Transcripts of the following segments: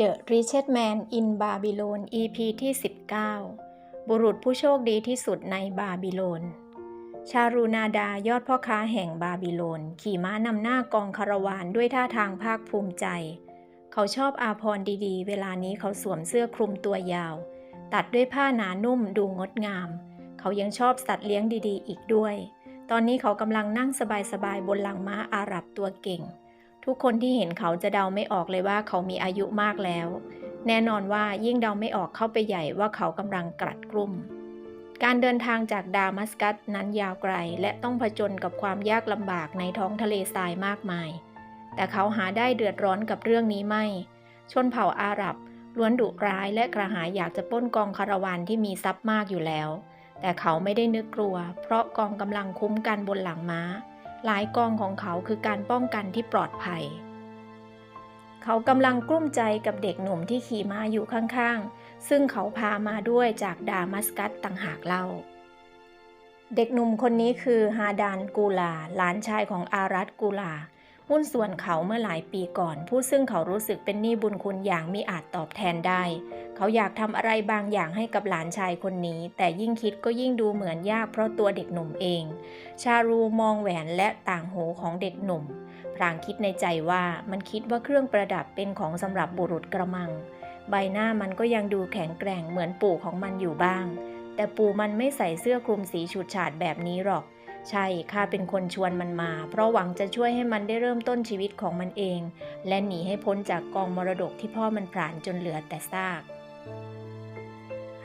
The Richest Man in Babylon EP ที่ 19 บุรุษผู้โชคดีที่สุดในบาบิโลน ชารูนาดายอดพ่อค้าแห่งบาบิโลน ขี่ม้านำหน้ากองคาราวานด้วยท่าทางภาคภูมิใจ เขาชอบอาพรดีๆ เวลานี้เขาสวมเสื้อคลุมตัวยาว ตัดด้วยผ้าหนานุ่มดูงดงาม เขายังชอบสัตว์เลี้ยงดีๆ อีกด้วย ตอนนี้เขากำลังนั่งสบายๆบนหลังม้าอาหรับตัวเก่ง ทุกคนที่เห็นเขาจะเดาไม่ออกเลยว่าเขามีอายุมากแล้ว แน่นอนว่ายิ่งเดาไม่ออกเข้าไปใหญ่ว่าเขากำลังกลัดกลุ่ม การเดินทางจากดามัสกัสนั้นยาวไกล และต้องผจญกับความยากลำบากในท้องทะเลทรายมากมาย แต่เขาหาได้เดือดร้อนกับเรื่องนี้ไม่ ชนเผ่าอาหรับล้วนดุร้ายและกระหายอยากจะป้นกองคาราวานที่มีทรัพย์มากอยู่แล้ว แต่เขาไม่ได้นึกกลัว เพราะกองกำลังคุ้มกันบนหลังม้า หลายกองของเขาคือการป้องกันที่ปลอดภัย เขากำลังกลุ้มใจกับเด็กหนุ่มที่ขี่ม้าอยู่ข้างๆ ซึ่งเขาพามาด้วยจากดามัสกัสต่างหากเล่า เด็กหนุ่มคนนี้คือฮาดานกูลา หลานชายของอารัตกูลา หุ้นส่วนเขาเมื่อหลายปีก่อน ผู้ซึ่งเขารู้สึกเป็นหนี้บุญคุณอย่างมิอาจตอบแทนได้ เขาอยากทำอะไรบางอย่างให้กับหลานชายคนนี้ แต่ยิ่งคิดก็ยิ่งดูเหมือนยากเพราะตัวเด็กหนุ่มเอง ชารูมองแหวนและต่างหูของเด็กหนุ่ม พรางคิดในใจว่ามันคิดว่าเครื่องประดับเป็นของสำหรับบุรุษกระมัง ใบหน้ามันก็ยังดูแข็งแกร่งเหมือนปู่ของมันอยู่บ้าง แต่ปู่มันไม่ใส่เสื้อคลุมสีฉูดฉาดแบบนี้หรอก ใช่ข้าเป็นคนชวนมันมา เพราะหวังจะช่วยให้มันได้เริ่มต้นชีวิตของมันเอง และหนีให้พ้นจากกองมรดกที่พ่อมันผลาญจนเหลือแต่ซาก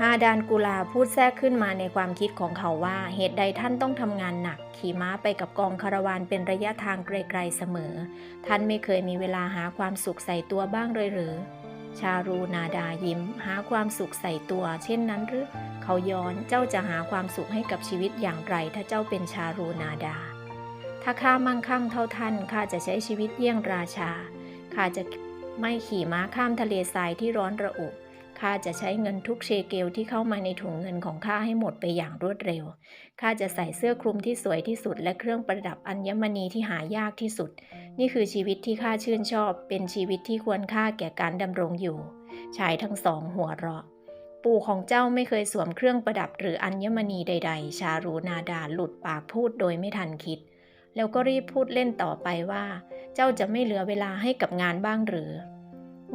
ฮาดานกุลาพูดแทรกขึ้นมาในความคิดของเขาว่า เหตุใดท่านต้องทำงานหนัก ขี่ม้าไปกับกองคาราวานเป็นระยะทางไกลๆเสมอ ท่านไม่เคยมีเวลาหาความสุขใส่ตัวบ้างเลยหรือ ชารูนาดายิ้ม หาความสุขใส่ตัว เช่นนั้นหรือ เขาย้อนเจ้าจะหาความสุขให้กับชีวิตอย่างไร ถ้าเจ้าเป็นชารูนาดา ถ้าข้ามั่งคั่งเท่าท่านข้าจะใช้ชีวิตเยี่ยงราชาข้าจะไม่ขี่ม้าข้ามทะเลทรายที่ร้อนระอุข้าจะใช้เงินทุกเชเกลที่เข้ามาในถุงเงินของข้าให้หมดไปอย่างรวดเร็ว ข้าจะใส่เสื้อคลุมที่สวยที่สุด และเครื่องประดับอัญมณีที่หายากที่สุด นี่คือชีวิตที่ข้าชื่นชอบ เป็นชีวิตที่ควรค่าแก่การดำรงอยู่ ชายทั้งสองหัวเราะ ปู่ของเจ้าไม่เคยสวมเครื่องประดับหรืออัญมณีใด ๆ ชารูนาดาหลุดปากพูดโดยไม่ทันคิด แล้วก็รีบพูดเล่นต่อไปว่า เจ้าจะไม่เหลือเวลาให้กับงานบ้างหรือ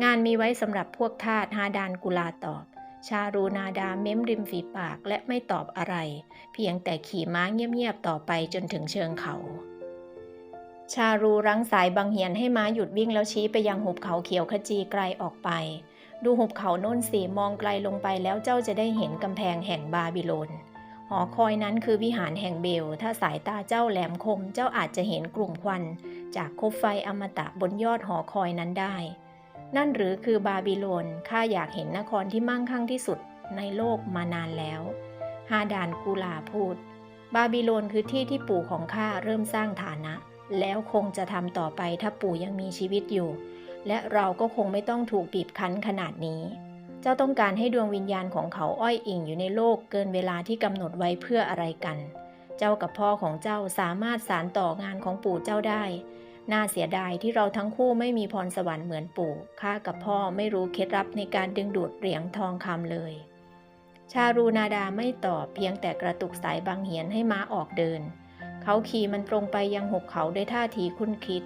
งานมีไว้สำหรับพวกทาสฮาดานกุลาตอบ ชารูนาดาเม้มริมฝีปากและไม่ตอบอะไร เพียงแต่ขี่ม้าเงียบๆต่อไปจนถึงเชิงเขา ชารูรั้งสายบังเหียนให้ม้าหยุดวิ่งแล้วชี้ไปยังหุบเขาเขียวขจีไกลออกไป ดูหุบเขาโน้นสีมองไกลลงไปแล้วเจ้าจะได้เห็นกำแพงแห่งบาบิโลน หอคอยนั้นคือวิหารแห่งเบล ถ้าสายตาเจ้าแหลมคม เจ้าอาจจะเห็นกลุ่มควัน จากคบไฟอมตะบนยอดหอคอยนั้นได้ นั่นหรือคือบาบิโลน ข้าอยากเห็นนครที่มั่งคั่งที่สุดในโลกมานานแล้ว ฮาดานกูลาพูด บาบิโลนคือที่ที่ปู่ของข้าเริ่มสร้างฐานะ แล้วคงจะทำต่อไปถ้าปู่ยังมีชีวิตอยู่ และเราก็คงไม่ต้องถูกบีบคั้นขนาดนี้ เจ้าต้องการให้ดวงวิญญาณของเขาอ้อยอิงอยู่ในโลกเกินเวลาที่กำหนดไว้เพื่ออะไรกัน เจ้ากับพ่อของเจ้าสามารถสานต่องานของปู่เจ้าได้ น่าเสียดายที่เราทั้งคู่ไม่มีพรสวรรค์เหมือนปู่ ข้ากับพ่อไม่รู้เคล็ดลับในการดึงดูดเหรียญทองคำเลย ชารูนาดาไม่ตอบเพียงแต่กระตุกสายบางเหียนให้ม้าออกเดิน เขาขี่มันตรงไปยังหุบเขาด้วยท่าทีคุ้นคิด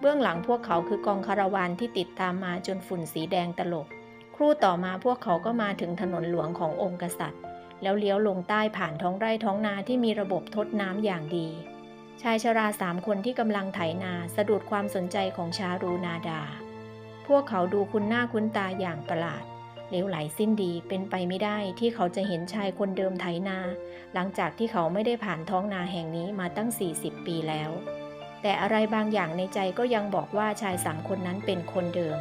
เบื้องหลังพวกเขาคือกองคาราวานที่ติดตามมาจนฝุ่นสีแดงตลบ ครู่ต่อมาพวกเขาก็มาถึงถนนหลวงขององค์กษัตริย์ แล้วเลี้ยวลงใต้ผ่านท้องไร่ท้องนาที่มีระบบทดน้ำอย่างดี ชายชราสามคนที่กำลังไถนาสะดุดความสนใจของชารูนาดา พวกเขาดูคุ้นหน้าคุ้นตาอย่างประหลาดเลวไหลสิ้นดีเป็นไปไม่ได้ที่เขาจะเห็นชายคนเดิมไถนา หลังจากที่เขาไม่ได้ผ่านท้องนาแห่งนี้มาตั้ง 40 ปีแล้ว แต่อะไรบางอย่างในใจก็ยังบอกว่าชายสามคนนั้นเป็นคนเดิม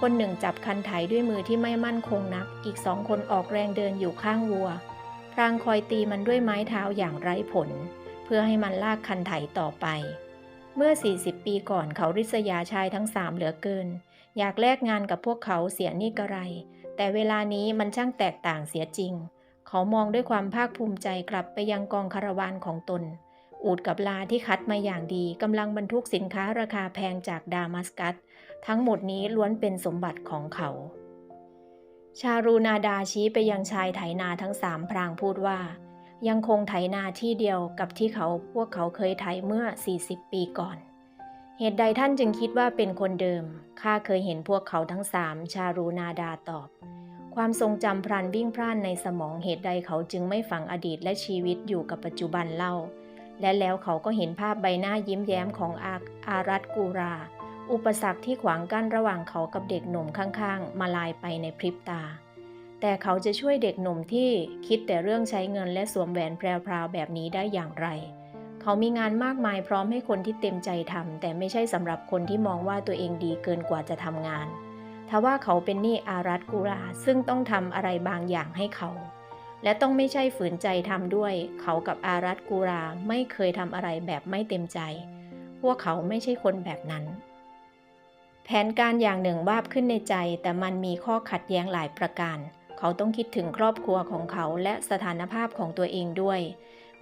คนหนึ่งจับคันไถด้วยมือที่ไม่มั่นคงนัก อีกสองคนออกแรงเดินอยู่ข้างวัว พรางคอยตีมันด้วยไม้เท้าอย่างไร้ผล เพื่อให้มันลากคันไถต่อไป เมื่อ 40 ปีก่อนเขาริษยาชายทั้งสามเหลือเกิน อยากแลกงานกับพวกเขาเสียนี่กระไร แต่เวลานี้มันช่างแตกต่างเสียจริง เขามองด้วยความภาคภูมิใจกลับไปยังกองคาราวานของตน อูดกับลาที่คัดมาอย่างดีกำลังบรรทุกสินค้าราคาแพงจากดามัสกัส ทั้งหมดนี้ล้วนเป็นสมบัติของเขา ชารูนาดาชี้ไปยังชายไถนาทั้งสามพรางพูดว่า ยังคงไถนาที่เดียวกับที่เขาพวกเขาเคยไถเมื่อ 40 ปีก่อน เหตุใดท่านจึงคิดว่าเป็นคนเดิมข้าเคยเห็นพวกเขาทั้งสามชารูนาดาตอบความทรงจำพลันวิ่งพล่านในสมองเหตุใดเขาจึงไม่ฝังอดีตและชีวิตอยู่กับปัจจุบันเล่า และแล้วเขาก็เห็นภาพใบหน้ายิ้มแย้มของอาอารัตกูรา อุปสรรคที่ขวางกั้นระหว่างเขากับเด็กหนุ่มข้างๆ มาลายไปในพริบตา แต่เขาจะช่วยเด็กหนุ่มที่คิดแต่เรื่องใช้เงินและสวมแหวนแพรวๆแบบนี้ได้อย่างไร เขามีงานมากมายพร้อมให้คนที่เต็มใจทำแต่ไม่ใช่สำหรับคนที่มองว่าตัวเองดีเกินกว่าจะทำงานทว่าเขาเป็นหนี้อารัตกุราซึ่งต้องทำอะไรบางอย่างให้เขา และต้องไม่ใช่ฝืนใจทำด้วย เขากับอารัตกุราไม่เคยทำอะไรแบบไม่เต็มใจ พวกเขาไม่ใช่คนแบบนั้น แผนการอย่างหนึ่งวาบขึ้นในใจ แต่มันมีข้อขัดแย้งหลายประการ เขาต้องคิดถึงครอบครัวของเขาและสถานภาพของตัวเองด้วย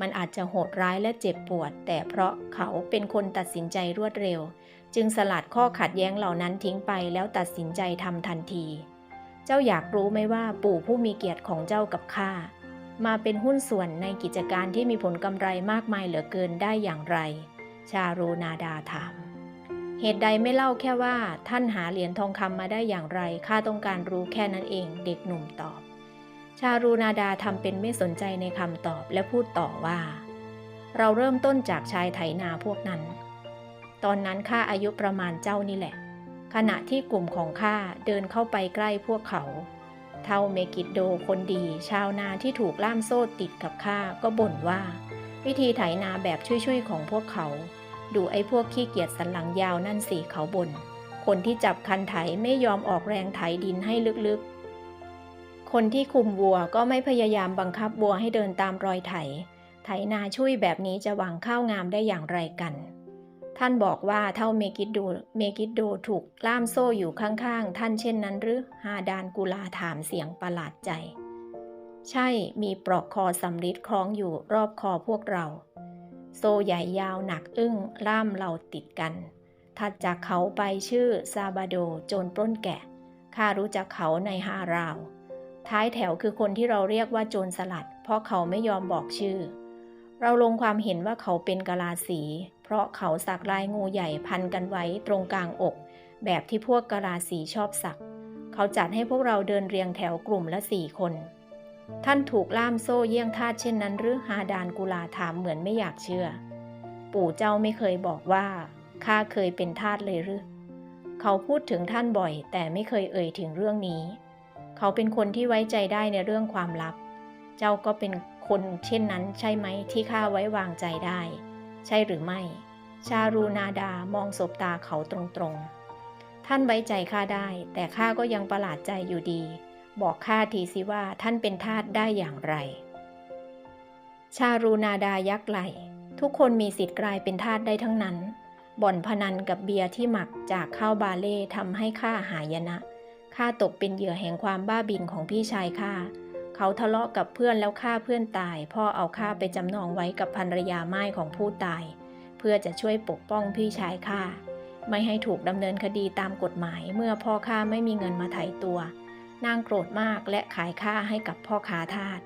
มันอาจจะโหดร้ายและเจ็บปวด แต่เพราะเขาเป็นคนตัดสินใจรวดเร็ว จึงสลัดข้อขัดแย้งเหล่านั้นทิ้งไปแล้วตัดสินใจทำทันที เจ้าอยากรู้ไหมว่าปู่ผู้มีเกียรติของเจ้ากับข้ามาเป็นหุ้นส่วนในกิจการที่มีผลกำไรมากมายเหลือเกินได้อย่างไร ชารูนาดาถาม เหตุใดไม่เล่าแค่ว่า ท่านหาเหรียญทองคำมาได้อย่างไรข้าต้องการรู้แค่นั้นเอง เด็กหนุ่มตอบ ชารูนาดาทำเป็นไม่สนใจในคำตอบและพูดต่อว่า เราเริ่มต้นจากชายไถนาพวกนั้น ตอนนั้นข้าอายุประมาณเจ้านี่แหละ ขณะที่กลุ่มของข้าเดินเข้าไปใกล้พวกเขา เท่าเมกิดโดคนดี ชาวนาที่ถูกล่ามโซ่ติดกับข้าก็บ่นว่า วิธีไถนาแบบช่วยๆของพวกเขา ดูไอ้พวกขี้เกียจสันหลังยาวนั่นสิเขาบน่นคนที่จับคันไถไม่ยอมออกแรงไถดินให้ลึกๆ คนที่คุมวัวก็ไม่พยายามบังคับวัวให้เดินตามรอยไถ ไถนาช่วยแบบนี้จะหวังข้าวงามได้อย่างไรกัน ท่านบอกว่าเท่าเมกิดโดเมกิดโดถูกล่ามโซ่อยู่ข้างๆ ท่านเช่นนั้นหรือฮาดานกุลาถามเสียงประหลาดใจ ใช่มีปลอกคอสำริดคล้องอยู่รอบคอพวกเรา โซ่ใหญ่ยาวหนักอึ้งล่ามเราติดกัน ถัดจากเขาไปชื่อซาบาโดโจรปล้นแกะข้ารู้จักเขาในฮาราว ท้ายแถวคือคนที่เราเรียกว่าโจรสลัด เพราะเขาไม่ยอมบอกชื่อ เราลงความเห็นว่าเขาเป็นกลาสี เพราะเขาสักลายงูใหญ่พันกันไว้ตรงกลางอก แบบที่พวกกะลาสีชอบสัก เขาจัดให้พวกเราเดินเรียงแถวกลุ่มละสี่คน ท่านถูกล่ามโซ่เยี่ยงทาสเช่นนั้น หรือฮาดานกุลาถามเหมือนไม่อยากเชื่อ ปู่เจ้าไม่เคยบอกว่าข้าเคยเป็นทาสเลยหรือเขาพูดถึงท่านบ่อย แต่ไม่เคยเอ่ยถึงเรื่องนี้ เขาเป็นคนที่ไว้ใจได้ในเรื่องความลับ เจ้าก็เป็นคนเช่นนั้นใช่ไหมที่ข้าไว้วางใจได้ ใช่หรือไม่ ชารูนาดามองสบตาเขาตรงๆ ท่านไว้ใจข้าได้ แต่ข้าก็ยังประหลาดใจอยู่ดี บอกข้าทีสิว่าท่านเป็นทาสได้อย่างไร ชารูนาดายักไหล ทุกคนมีสิทธิ์กลายเป็นทาสได้ทั้งนั้น บ่อนพนันกับเบียร์ที่หมักจากข้าวบาเล่ทำให้ข้าหายนะข้าตกเป็นเหยื่อแห่งความบ้าบินของพี่ชายข้า เขาทะเลาะกับเพื่อนแล้วฆ่าเพื่อนตาย พ่อเอาข้าไปจำนองไว้กับภรรยาไม้ของผู้ตาย เพื่อจะช่วยปกป้องพี่ชายข้าไม่ให้ถูกดำเนินคดีตามกฎหมาย เมื่อพ่อข้าไม่มีเงินมาไถ่ตัว นางโกรธมากและขายข้าให้กับพ่อค้าทาส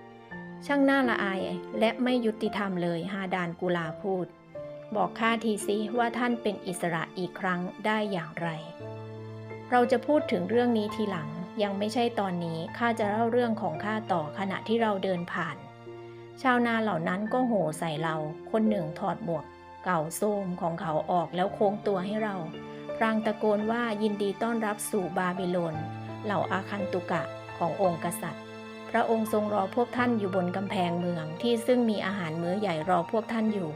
ช่างน่าละอายและไม่ยุติธรรมเลยฮาดานกุลาพูด บอกข้าทีสิว่าท่านเป็นอิสระอีกครั้งได้อย่างไร เราจะพูดถึงเรื่องนี้ทีหลัง ยังไม่ใช่ตอนนี้ข้าจะเล่าเรื่องของข้าต่อขณะที่เราเดินผ่าน ชาวนาเหล่านั้นก็โห่ใส่เรา คนหนึ่งถอดหมวก เก่าโทรมของเขาออกแล้วโค้งตัวให้เรา พรางตะโกนว่ายินดีต้อนรับสู่บาบิโลน เหล่าอาคันตุกะขององค์กษัตริย์ พระองค์ทรงรอพวกท่านอยู่บนกำแพงเมืองที่ซึ่งมีอาหารมื้อใหญ่รอพวกท่านอยู่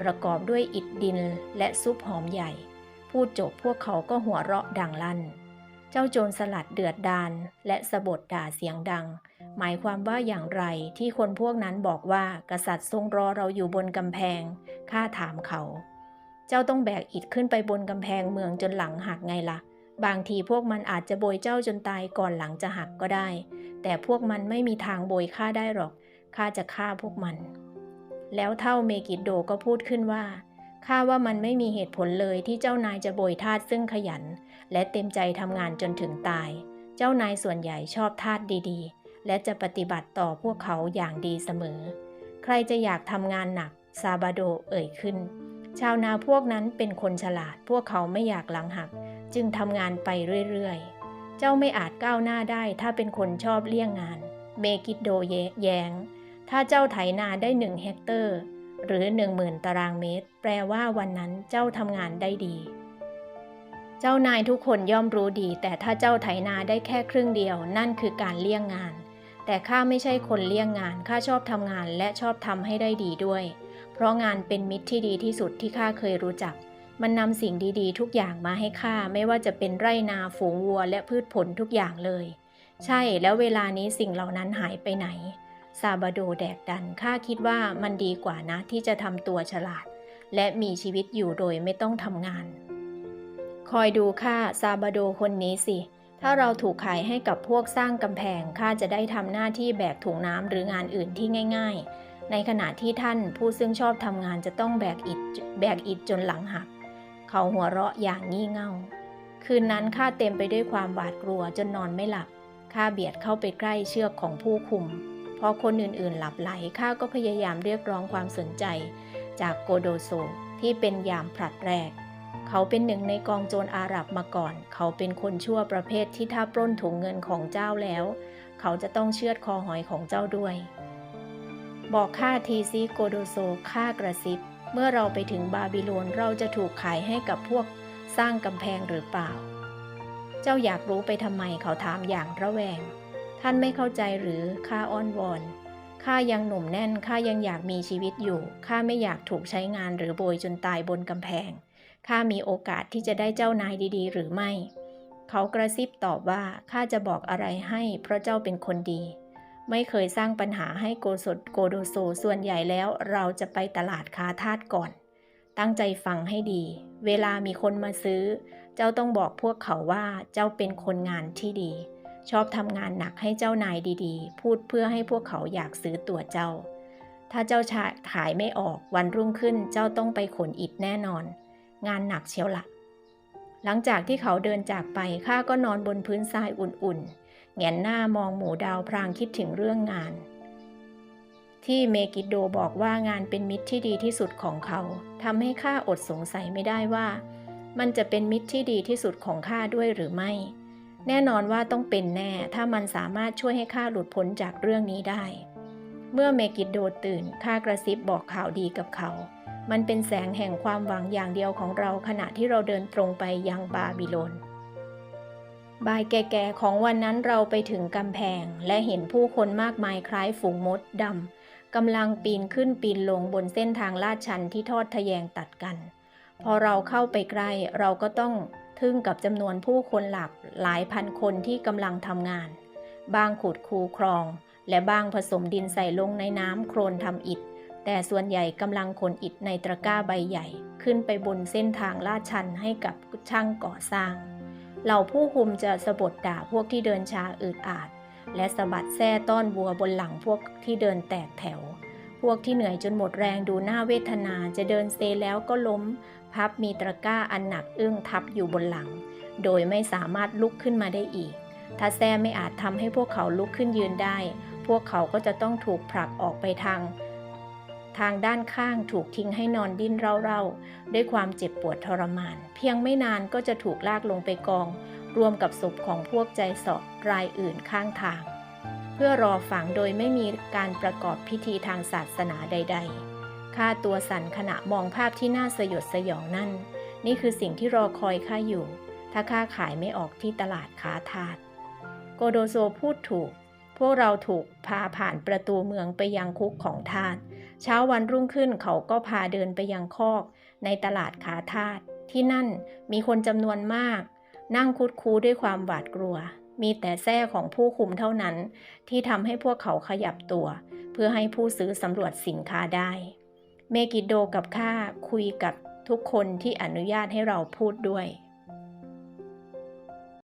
ประกอบด้วยอิฐดินและซุปหอมใหญ่ พูดจบพวกเขาก็หัวเราะดังลั่น เจ้าโจรสลัดเดือดดาลและสะบดด่าเสียงดัง หมายความว่าอย่างไรที่คนพวกนั้นบอกว่ากษัตริย์ทรงรอเราอยู่บนกำแพง ข้าถามเขา เจ้าต้องแบกอิฐขึ้นไปบนกำแพงเมืองจนหลังหักไงละ่ะ บางทีพวกมันอาจจะโบยเจ้าจนตายก่อนหลังจะหักก็ได้ แต่พวกมันไม่มีทางโบยข้าได้หรอก ข้าจะฆ่าพวกมัน แล้วเท่าเมกิดโดก็พูดขึ้นว่า ข้าว่ามันไม่มีเหตุผลเลยที่เจ้านายจะโบยทาสซึ่งขยัน และเต็มใจทำงานจนถึงตาย เจ้านายส่วนใหญ่ชอบทาสดีๆ และจะปฏิบัติต่อพวกเขาอย่างดีเสมอ ใครจะอยากทำงานหนัก ซาบาโดเอ่ยขึ้น ชาวนาพวกนั้นเป็นคนฉลาด พวกเขาไม่อยากหลังหัก จึงทำงานไปเรื่อยๆ เจ้าไม่อาจก้าวหน้าได้ถ้าเป็นคนชอบเลี่ยงงาน เมกิดโดแย้งถ้าเจ้าไถนาได้หนึ่งเฮกเตอร์ หรือหนึ่งหมื่นตารางเมตร แปลว่าวันนั้นเจ้าทำงานได้ดี เจ้านายทุกคนย่อมรู้ดี แต่ถ้าเจ้าไถนาได้แค่ครึ่งเดียว นั่นคือการเลี่ยงงาน แต่ข้าไม่ใช่คนเลี่ยงงานข้าชอบทำงานและชอบทำให้ได้ดีด้วย เพราะงานเป็นมิตรที่ดีที่สุดที่ข้าเคยรู้จัก มันนำสิ่งดีๆ ทุกอย่างมาให้ข้าไม่ว่าจะเป็นไร่นาฝูงวัวและพืชผลทุกอย่างเลย ใช่แล้วเวลานี้สิ่งเหล่านั้นหายไปไหน ซาบาโดแดกดันข้าคิดว่ามันดีกว่านะที่จะทำตัวฉลาด และมีชีวิตอยู่โดยไม่ต้องทำงาน คอยดูข้าซาบาโดคนนี้สิ ถ้าเราถูกขายให้กับพวกสร้างกำแพงข้าจะได้ทำหน้าที่แบกถุงน้ำหรืองานอื่นที่ง่าย ๆ ในขณะที่ท่านผู้ซึ่งชอบทำงานจะต้องแบกอิฐแบกอิฐจนหลังหัก เขาหัวเราะอย่างงี่เง่า คืนนั้นข้าเต็มไปด้วยความหวาดกลัวจนนอนไม่หลับข้าเบียดเข้าไปใกล้เชือกของผู้คุม พอคนอื่นๆหลับไหลข้าก็พยายามเรียกร้องความสนใจ จากโกโดโซที่เป็นยามผลัดแรก เขาเป็นหนึ่งในกองโจรอาหรับมาก่อน เขาเป็นคนชั่วประเภทที่ถ้าปล้นถุงเงินของเจ้าแล้ว เขาจะต้องเชือดคอหอยของเจ้าด้วย บอกข้าทีซิโกโดโซข้ากระซิบ เมื่อเราไปถึงบาบิโลนเราจะถูกขายให้กับพวกสร้างกำแพงหรือเปล่า เจ้าอยากรู้ไปทำไมเขาถามอย่างระแวง ท่านไม่เข้าใจหรือข้าอ้อนวอนข้ายังหนุ่มแน่นข้ายังอยากมีชีวิตอยู่ข้าไม่อยากถูกใช้งานหรือโบยจนตายบนกำแพงข้ามีโอกาสที่จะได้เจ้านายดีๆ หรือไม่ เขากระซิบตอบว่าข้าจะบอกอะไรให้เพราะเจ้าเป็นคนดี ไม่เคยสร้างปัญหาให้โกสดโกโดโซส่วนใหญ่แล้วเราจะไปตลาดค้าทาสก่อน ตั้งใจฟังให้ดี เวลามีคนมาซื้อ เจ้าต้องบอกพวกเขาว่าเจ้าเป็นคนงานที่ดี ชอบทำงานหนักให้เจ้านายดีๆ พูดเพื่อให้พวกเขาอยากซื้อตัวเจ้า ถ้าเจ้าชายขายไม่ออกวันรุ่งขึ้นเจ้าต้องไปขนอิฐแน่นอน งานหนักเชียวละหลังจากที่เขาเดินจากไปข้าก็นอนบนพื้นทรายอุ่นๆแงนหน้ามองหมูดาวพรางคิดถึงเรื่องงาน ที่เมกิโดบอกว่างานเป็นมิตรที่ดีที่สุดของเขาทำให้ข้าอดสงสัยไม่ได้ว่า มันจะเป็นมิตรที่ดีที่สุดของข้าด้วยหรือไม่ แน่นอนว่าต้องเป็นแน่ ถ้ามันสามารถช่วยให้ข้าหลุดพ้นจากเรื่องนี้ได้ เมื่อเมกิดโดตื่นข้ากระซิบบอกข่าวดีกับเขา มันเป็นแสงแห่งความหวังอย่างเดียวของเราขณะที่เราเดินตรงไปยังบาบิโลนบ่ายแก่ๆของวันนั้นเราไปถึงกำแพง และเห็นผู้คนมากมายคล้ายฝูงมดดำกำลังปีนขึ้นปีนลงบนเส้นทางลาดชันที่ทอดทะแยงตัดกัน พอเราเข้าไปใกล้เราก็ต้อง ทึ่งกับจำนวนผู้คนหลักหลายพันคนที่กำลังทำงาน บางขุดคูคลอง และบางผสมดินใส่ลงในน้ำโครนทำอิฐ แต่ส่วนใหญ่กำลังขนอิฐในตะกร้าใบใหญ่ ขึ้นไปบนเส้นทางลาดชันให้กับช่างก่อสร้าง เหล่าผู้คุมจะสะบดด่าพวกที่เดินช้าอืดอาด และสะบัดแส้ต้อนวัวบนหลังพวกที่เดินแตกแถวพวกที่เหนื่อยจนหมดแรงดูหน้าเวทนาจะเดินเซแล้วก็ล้ม พับมีตะกร้าอันหนักอึ้งทับอยู่บนหลัง โดยไม่สามารถลุกขึ้นมาได้อีก ถ้าแซ่ไม่อาจทำให้พวกเขาลุกขึ้นยืนได้ พวกเขาก็จะต้องถูกผลักออกไปทาง ทางด้านข้างถูกทิ้งให้นอนดิ้นเร่าๆ ด้วยความเจ็บปวดทรมาน เพียงไม่นานก็จะถูกลากลงไปกอง รวมกับศพของพวกใจสอบรายอื่นข้างทาง เพื่อรอฝังโดยไม่มีการประกอบพิธีทางศาสนาใด ๆ ข้าตัวสั่นขณะมองภาพที่น่าสยดสยองนั่น นี่คือสิ่งที่รอคอยข้าอยู่ ถ้าข้าขายไม่ออกที่ตลาดค้าทาสโกโดโซพูดถูก พวกเราถูกพาผ่านประตูเมืองไปยังคุกของทาสเช้าวันรุ่งขึ้นเขาก็พาเดินไปยังคอก ในตลาดค้าทาสที่นั่นมีคนจำนวนมาก นั่งคุดคูด้วยความหวาดกลัว มีแต่แส้ของผู้คุมเท่านั้น ที่ทำให้พวกเขาขยับตัว เพื่อให้ผู้ซื้อสำรวจสินค้าได้ เมกิโดกับข้าคุยกับทุกคนที่อนุญาตให้เราพูดด้วย